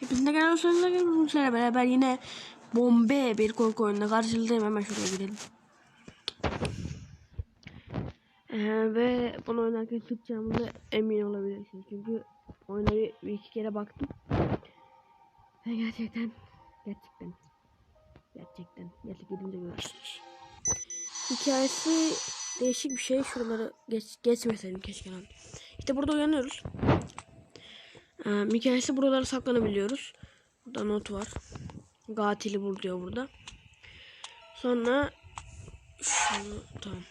Hepinize gelen sözler gelmişlerle beraber yine bombe bir korku oyununda karşınızdayım. Hemen şuraya gidelim. Ee, ve bunu oynarken tutacağımıza emin olabilirsiniz. Çünkü oyuna bir, bir iki kere baktım. Ve gerçekten, gerçekten, gerçekten, gerçek gidince görürsünüz. Hikayesi değişik bir şey. Şuraları geç, geçmeseydim keşke lan. İşte burada uyanıyoruz. Ee, hikayesi buralara saklanabiliyoruz. Burada not var. Gatili bul diyor burada. Sonra şunu tamam.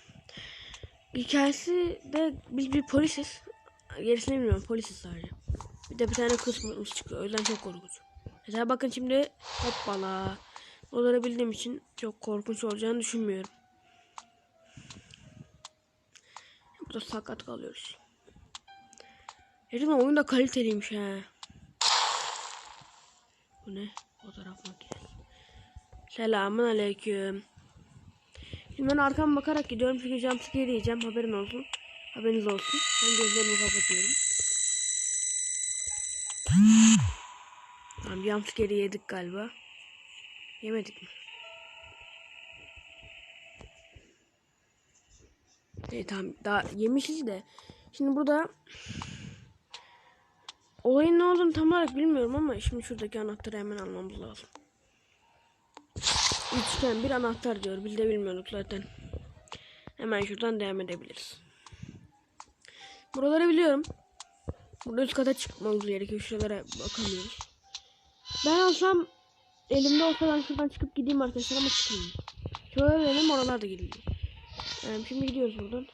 Hikayesi de biz bir polisiz. Gerisini bilmiyorum. Polisiz sadece. Bir de bir tane kısmımız çıkıyor. O yüzden çok korkunç. Mesela bakın şimdi hoppala. Onları bildiğim için çok korkunç olacağını düşünmüyorum. Burada sakat kalıyoruz. Gerçekten oyun da kaliteliymiş ha. Bu ne? Fotoğraf makinesi. Selamun aleyküm. Şimdi ben arkama bakarak gidiyorum çünkü jumpscare yiyeceğim haberin olsun. Haberiniz olsun. Ben gözlerimi kapatıyorum. Tamam jumpscare yedik galiba. Yemedik mi? E, tamam daha yemişiz de. Şimdi burada olayın ne olduğunu tam olarak bilmiyorum ama şimdi şuradaki anahtarı hemen almamız lazım. Üçgen bir anahtar diyor. Biz de bilmiyorduk zaten. Hemen şuradan devam edebiliriz. Buraları biliyorum. Burada üst kata çıkmamız gerekiyor. Şuralara bakamıyoruz. Ben alsam elimde olsa ben şuradan çıkıp gideyim arkadaşlar ama çıkmayayım. Şöyle benim oralar da gidiyor. Ee, şimdi gidiyoruz buradan.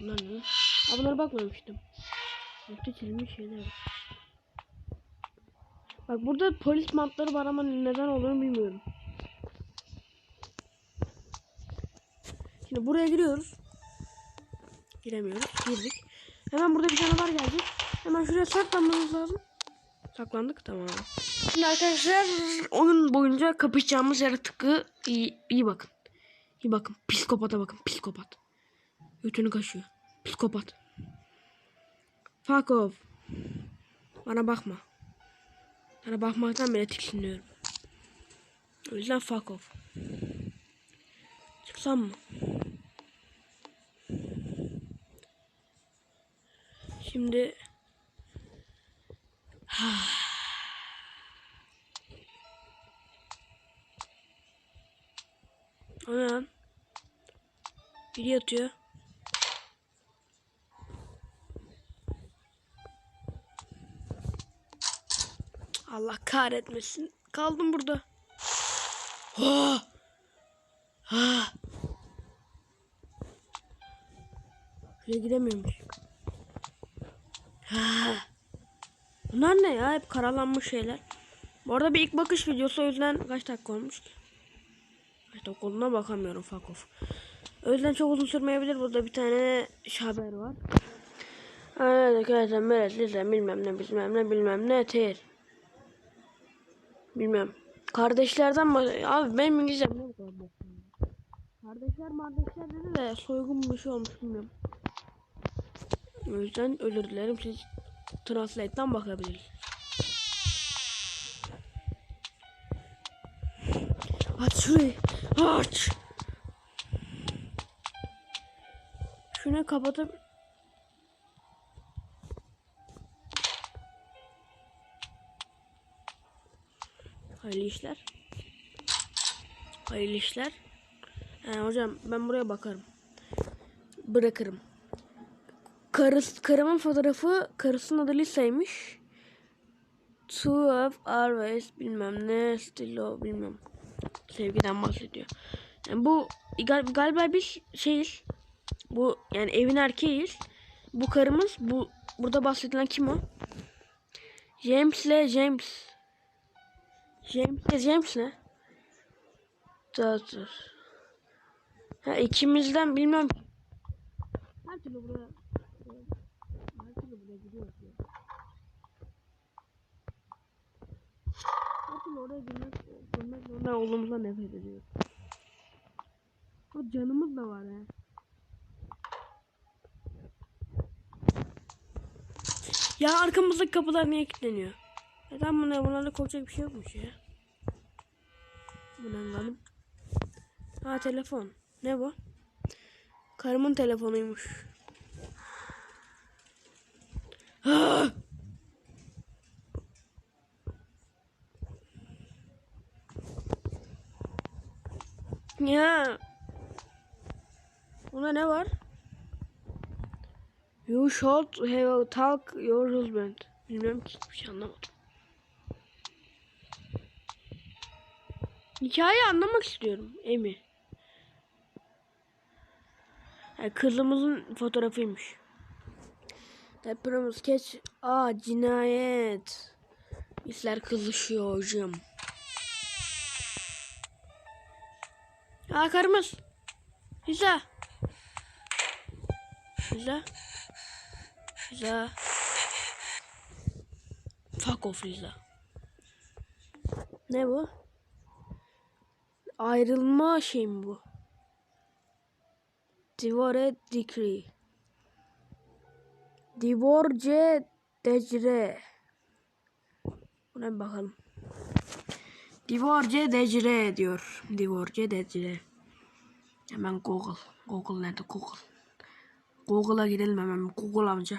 Bunlar ne? Aa, bunlara bakmamıştım. Yokta çizilmiş şeyler. Bak burada polis mantları var ama neden olduğunu bilmiyorum. Şimdi buraya giriyoruz. Giremiyoruz. Girdik. Hemen burada bir canavar gelecek. Hemen şuraya saklanmamız lazım. Saklandık tamam. Şimdi arkadaşlar oyun boyunca kapışacağımız yaratıkı iyi, iyi bakın. İyi bakın. Psikopata bakın. Psikopat. Götünü kaşıyor. Psikopat. Fuck off. Bana bakma. Sana bakmaktan bile tiksiniyorum. O yüzden fuck off. Çıksam mı? Şimdi lan? Biri yatıyor. Allah kahretmesin. Kaldım burada. Ha! Ha! Şuraya gidemiyormuş. Ha! Bunlar ne ya? Hep karalanmış şeyler. Bu arada bir ilk bakış videosu o yüzden kaç dakika olmuş ki? Kaç dakika bakamıyorum fuck off. O yüzden çok uzun sürmeyebilir. Burada bir tane haber var. Evet arkadaşlar Lise bilmem ne bilmem ne bilmem ne ter. Bilmem. Kardeşlerden bahsediyor. Abi benim İngilizcem ne bu kadar? Kardeşler kardeşler dedi de soygun bir şey olmuş bilmiyorum. O yüzden özür dilerim siz Translate'den bakabilirsiniz. Aç şurayı. Aç. Şunu kapatıp Hayırlı işler. Hayırlı işler. Ee, hocam ben buraya bakarım. Bırakırım. Karıs, karımın fotoğrafı karısının adı Lisa'ymış. Two of always bilmem ne still bilmem. Sevgiden bahsediyor. Yani bu gal, galiba bir şeyiz. Bu yani evin erkeğiyiz. Bu karımız bu burada bahsedilen kim o? James'le James. James'le James ne? Dur dur. Ha ikimizden bilmem. Her türlü buraya her türlü buraya gidiyoruz ya. Her türlü oraya girmek, girmek zorunda olduğumuzdan nefret ediyoruz. O canımız da var ha. Ya arkamızdaki kapılar niye kilitleniyor? Neden buna bunlarda korkacak bir şey yokmuş ya. Bunu anladım. Ha telefon. Ne bu? Karımın telefonuymuş. Ah! Ya. Bunda ne var? You should have talk your husband. Bilmiyorum ki hiçbir şey anlamadım. Hikayeyi anlamak istiyorum Emi. Yani kızımızın fotoğrafıymış. Depremiz geç. Aa cinayet. İşler kızışıyor hocam. Aa karımız. Pizza. Pizza. Pizza. Fuck off Liza. Ne bu? Ayrılma şey mi bu? Divore decree. Divorce decre. Buna bir bakalım. Divorce decre diyor. Divorce decre. Hemen Google. Google nerede Google? Google'a gidelim hemen. Google amca.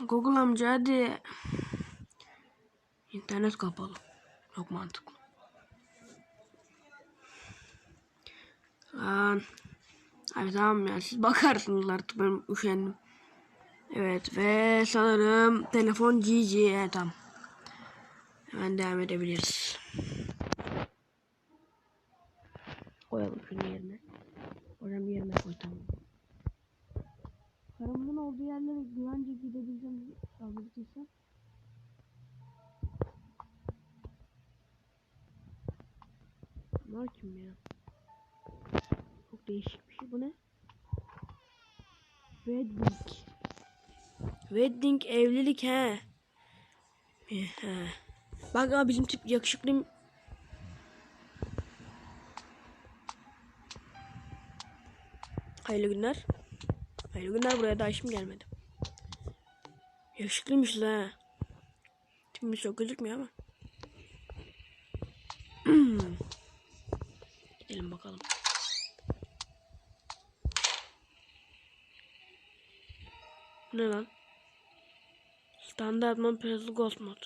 Google amca hadi. İnternet kapalı. Çok mantıklı. Lan. Abi tamam ya siz bakarsınız artık ben üşendim. Evet ve sanırım telefon GG evet tamam. Hemen devam edebiliriz. Koyalım şunu yerine. Hocam yerine koy tamam. Karımın olduğu yerlere güvence gidebileceğim sabırdıysam. Bunlar kim ya? Çok değişik bir şey. Bu ne? Wedding. Wedding evlilik he. he. Bak abi bizim tip yakışıklıyım. Hayırlı günler. Hayırlı günler buraya daha işim gelmedi. Yakışıklıymış la. Tipimiz çok gözükmüyor ama. Gidelim bakalım. Ne lan? Standart mod Pencil Ghost mod.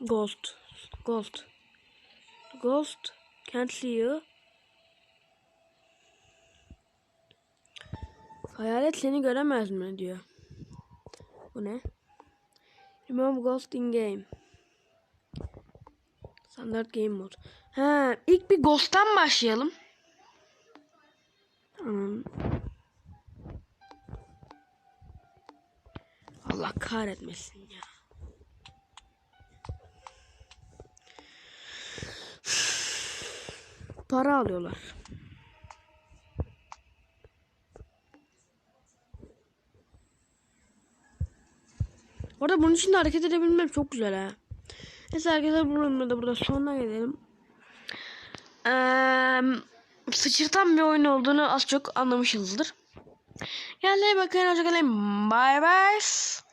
Ghost. Ghost. Ghost. Can't see you. Hayalet seni göremez mi diyor. Bu ne? Remove Ghost in game. Standart game mod. Ha, ilk bir Ghost'tan başlayalım. Tamam. Allah kahretmesin ya. Para alıyorlar. Orada bunun için de hareket edebilmem çok güzel ha. Neyse arkadaşlar bu bölümde de burada sonuna gelelim. Ee, sıçırtan bir oyun olduğunu az çok anlamışsınızdır. Kendine bakın. Hoşçakalın. Bye bye.